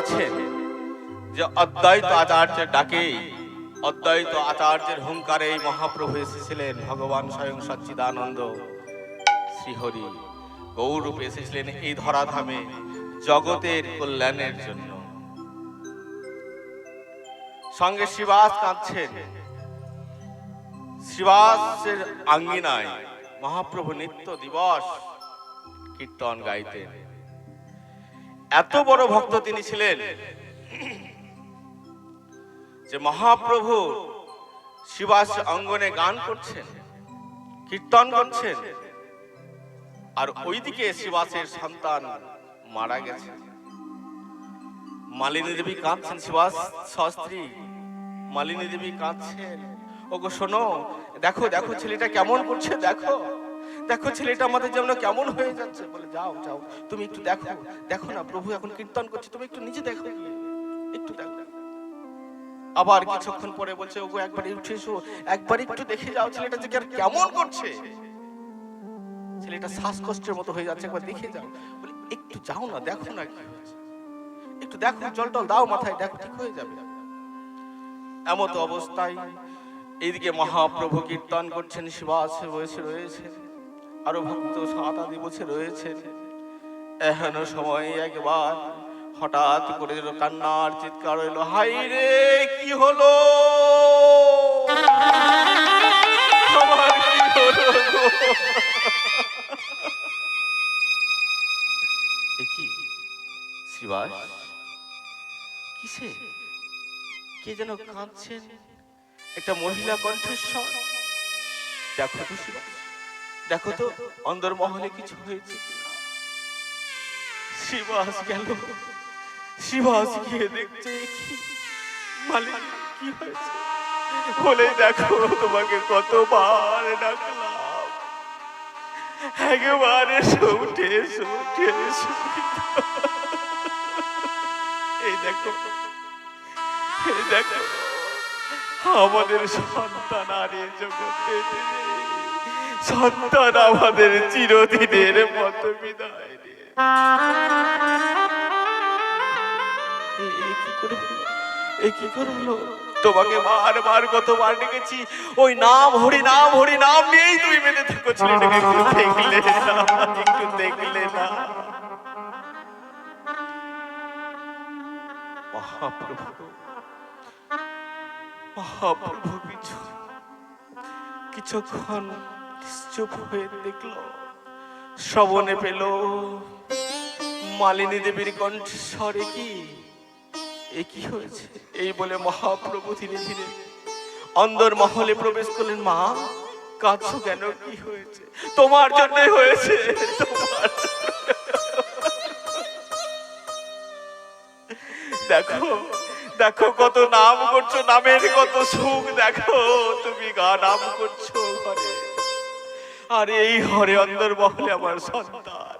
আছেন যে অদ্বৈত আচার্যের ডাকে, অদ্বৈত আচার্যের হুঙ্কারে মহাপ্রভু এসেছিলেন, ভগবান স্বয়ং সচ্চিদানন্দ শ্রীহরি। গৌরূপে এসেছিলেন এই ধরাধামে জগতের কল্যাণের জন্য। সঙ্গে শিবাস কাঁদছেন। শিবাসের আঙ্গিনায় মহাপ্রভু নিত্য দিবস কীর্তন গাইতেন। এত বড় ভক্ত তিনি ছিলেন যে মহাপ্রভু শিবাস অঙ্গনে গান করছেন, কীর্তন করছেন, আর ওইদিকে শিবাসের সন্তান মারা গেছে। মালিনী দেবী কাঁদছেন, শিবাস শাস্ত্রী মালিনী দেবী কাঁদছেন। ওগো শোনো, দেখো দেখো, ছেলেটা কেমন করছে, দেখো। দেখো ছেলেটা আমাদের যেমন কেমন হয়ে যাচ্ছে। বলে যাও যাও তুমি একটু দেখো দেখো না প্রভু এখন কীর্তন করছে তুমি একটু নিজে দেখো। একটু দেখো। আবার কিছুক্ষণ পরে বলছে ওগো একবার উঠে এসো একবার একটু দেখে যাও ছেলেটা যে কি আর কেমন করছে। ছেলেটা শ্বাসকষ্টের মতো হয়ে যাচ্ছে একবার দেখে যাও। বলে একটু যাও না দেখো না কি হয়েছে একটু দেখো জল টল দাও মাথায় দেখো ঠিক হয়ে যাবে। এমত অবস্থায় এইদিকে মহাপ্রভু কীর্তন করছেন শিবাসে বসে রয়েছে। আরও ভক্ত সাতাদি বসে রয়েছেন এহেন সময় একবার হঠাৎ করে যেন কান্নার চিৎকার এলো হাই রে, কি হলো? কিসে? কে যেন কাঁদছেন? একটা মহিলা কণ্ঠস্বর। দেখো শিবাস দেখো তো অন্দর মহলে কিছু হয়েছে শিবাস গেল। শিবাস গিয়ে দেখছে মালিক কি হয়েছে? বলে দেখো, তোমাকে কতবার ডাকলাম। একেবারে এই দেখো এই দেখো, আমাদের সন্তান আর এ জগতে। সন্তান আমাদের চিরদিনের মতো বিদায় নিয়ে। এ- এ কি করে হলো? এ কি করে হলো? তোমাকে বারবার কতবার ডেকেছি। ওই নাম, হরি নাম হরি নাম নিয়েই তুমি মেনে থাকো, ছেলেটাকে একটু দেখলে না, একটু দেখলে না। মহাপ্রভু মহাপ্রভু, কিছু কিছুক্ষণ চুপ হয়ে দেখল শ্রবণে পেল মালিনী দেবীর কণ্ঠস্বরে কি? এ কি হয়েছে? এই বলে মহাপ্রভু ধীরে ধীরে অন্দর মহলে প্রবেশ করলেন, মা, কাঁদছো কেন? কি হয়েছে? তোমার জন্য হয়েছে দেখো দেখো কত নাম করছ, নামের কত সুখ, দেখো তুমি গা নাম করছ ঘরে। আর এই হরে অন্দর মহলে আমার সন্তান।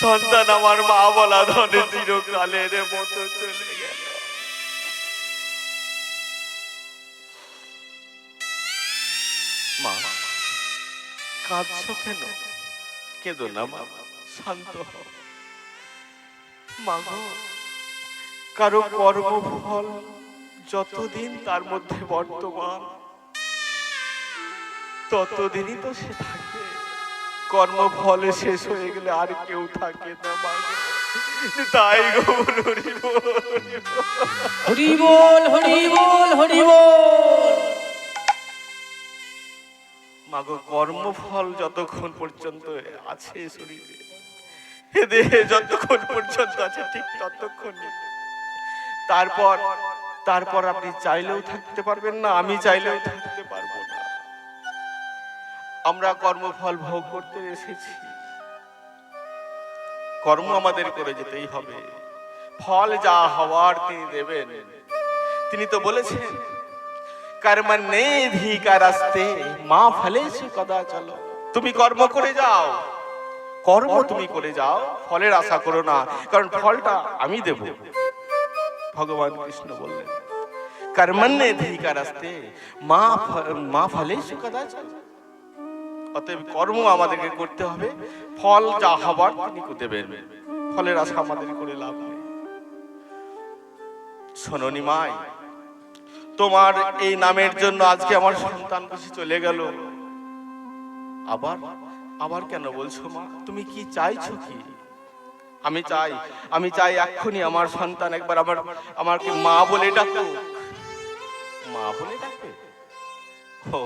সন্তান আমার মা বলা ধনে চিরকালের মতো চলে গেল। কেন? কারও কর্মফল যতদিন তার মধ্যে বর্তমান ততদিনই তো সে থাকবে কর্মফলে শেষ হয়ে গেলে আর কেউ থাকে না তাই গো হরি বল, হরি বল। হরি বল মাগো কর্মফল যতক্ষণ পর্যন্ত আছে শরীরে এ দেহে যতক্ষণ পর্যন্ত আছে ঠিক ততক্ষণ তারপর তারপর আপনি চাইলেও থাকতে পারবেন না আমি চাইলেও থাকতে আমরা কর্মফল ভোগ করতে এসেছি। কর্ম আমাদের করে যেতেই হবে। ফল যা হওয়ার তিনি দেবেন। তিনি তো বলেছেন, কর্ম নেই ধিকা রাস্তে মা ফলে কদা চলো তুমি কর্ম করে যাও। কর্ম তুমি করে যাও, ফলের আশা করো না, কারণ ফলটা আমি দেব। ভগবান কৃষ্ণ বললেন কর্মণ্যে ধিকা রাস্তে মা মা ফলে কদা চলো অতএব কর্ম আমাদেরকে করতে হবে। ফল যা হবার তিনি দেবেন ফলের আশা আমাদের করে লাভ নেই। শোনো নিমাই তোমার এই নামের জন্য আজকে আমার সন্তান খুশি চলে গেল। আবার আবার কেন বলছো মা? তুমি কি চাইছো কি? আমি চাই আমি চাই এক্ষুনি আমার সন্তান একবার আমার, আমাকে মা বলে ডাকুক। মা বলে ডাকবে? ও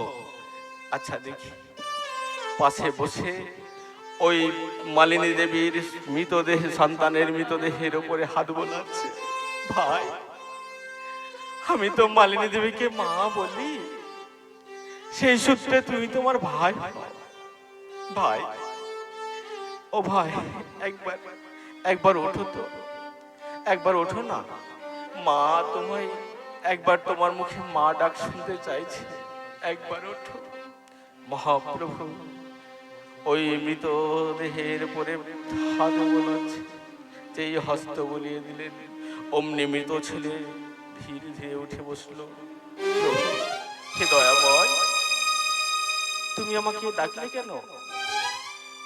আচ্ছা দেখি। পাশে বসে ওই মালিনী দেবীর মৃতদেহ, সন্তানের মৃতদেহের উপরে হাত বোলাচ্ছে। ভাই, আমি তো মালিনী দেবীকে মা বলি। সেই সূত্রে তুমি তোমার ভাই। ভাই, ও ভাই, একবার একবার ওঠো তো। একবার ওঠো না। মা তোমায় একবার তোমার মুখে মা ডাক শুনতে চাইছে। একবার ওঠো। মহাপ্রভু ওই মৃতদেহের উপরে হাত বোলাচ্ছে যেই হস্ত বলিয়ে দিলেন। অমনি মৃত ছেলে ধীরে ধীরে উঠে বসল হে দয়াময়, তুমি আমাকে ডাকলে কেন?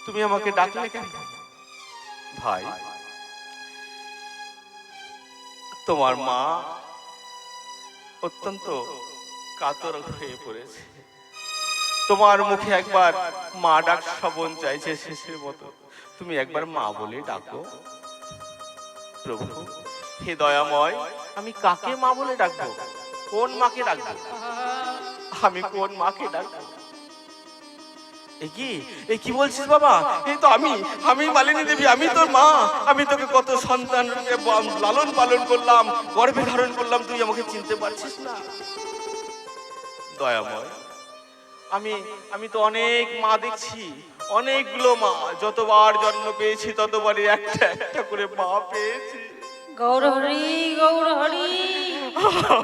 তুমি আমাকে ডাকলে কেন? ভাই, তোমার মা অত্যন্ত কাতর হয়ে পড়েছে। তোমার মুখে একবার মা ডাক শ্রবণ চাইছে শেষের মতো। তুমি একবার মা বলে ডাকো। প্রভু, হে দয়াময়, আমি কাকে মা বলে ডাকবো? কোন মাকে ডাকবো? আমি কোন মাকে ডাকবো? কি? এ কি বলছিস বাবা? এই তো আমি আমি মালিনী দেবী, আমি তোর মা। আমি তোকে কত সন্তান লালন পালন করলাম, গর্ভে ধারণ করলাম, তুই আমাকে চিনতে পারছিস না। দয়াময় আমি আমি তো অনেক মা দেখছি অনেকগুলো মা। যতবার জন্ম পেয়েছি ততবারই একটা একটা করে মা পেয়েছি। গৌর হরি গৌর হরি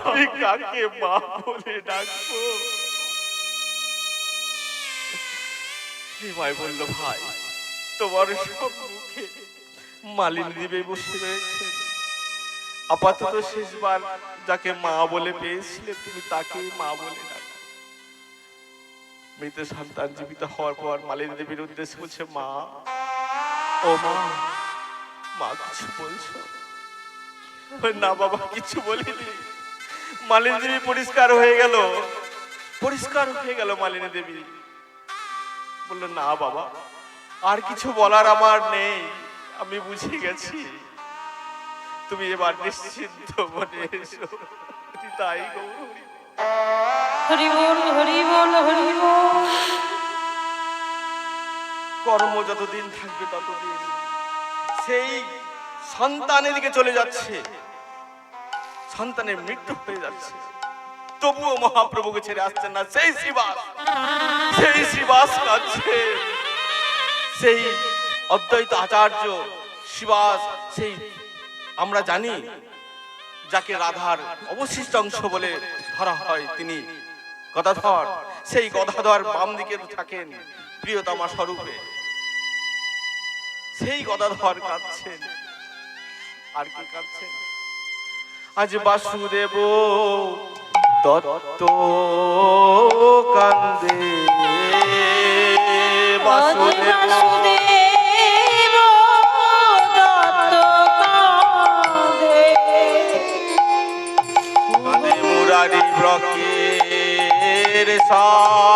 আমি কাকে মা বলে ডাকবো? বলল ভাই তোমার সব মুখে মালিনী দিবে বসে রয়েছে। আপাতত শেষবার যাকে মা বলে পেয়েছিলে তুমি তাকেই মা বলে ডাকো। মৃত সন্তান জীবিত হওয়ার পর মালিনী দেবীর উদ্দেশ্যে বলছে, মা, ও মা মা কিছু বলছো? না বাবা, কিছু বলিনি। মালিনী দেবী পরিষ্কার হয়ে গেল। পরিষ্কার হয়ে গেল মালিনী দেবী। বলল, না বাবা, আর কিছু বলার আমার নেই, আমি বুঝে গেছি। তুমি এবার নিশ্চিন্ত মনে এসো। তাই গৌরী। কর্ম যতদিন থাকবে ততদিন। সেই সন্তানের দিকে চলে যাচ্ছে। সন্তানের মৃত্যু হয়ে যাচ্ছে। তবুও মহাপ্রভুকে ছেড়ে আসছেন না। সেই শিবাস সেই শিবাস কাছে সেই অদ্বৈত আচার্য শিবাস সেই আমরা জানি, যাকে রাধার অবশিষ্ট অংশ বলে ধরা হয় তিনি গদাধর সেই গদাধর বাম দিকে থাকেন প্রিয়তমা স্বরূপে। সেই গদাধর কাঁদছেন। আর কি কাঁদছেন? আজ বাসুদেব দত্ত কান্দে। বাসুদেব। বাসুদেব। কান্দে মুরারি ব্রকের সা